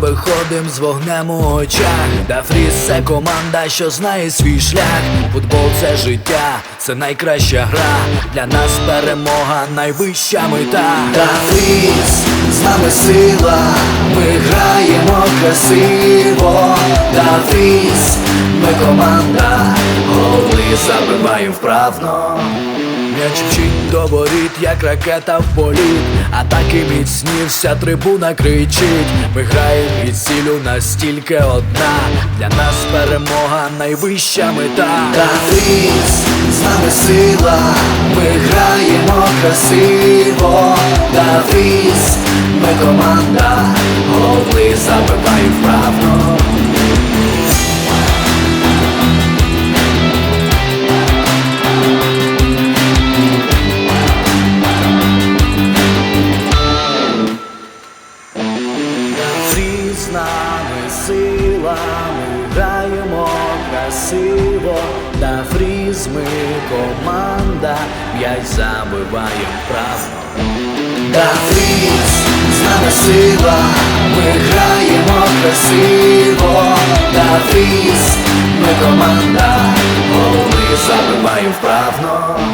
виходим з вогнем у очах. Да фріз це команда, що знає свій шлях. Футбол це життя, це найкраща гра. Для нас перемога найвища мета. Да фріз, з нами сила, ми граємо красиво. Да фріз, ми команда, голи забиваємо вправно. М'яч мчить до воріт, як ракета в політ. Атаки міцні, вся трибуна кричить. Ми граємо від цілю настільки одна. Для нас перемога найвища мета. Та фріз, з нами сила, ми граємо красиво. Та фріз, ми команда, голи забиваємо нами силами граємо красиво, да фріз ми команда, м'яч забиваєм правно. Да фріз, з нами сила, ми граємо красиво, да фріз, ми команда, голи забиваєм вправно.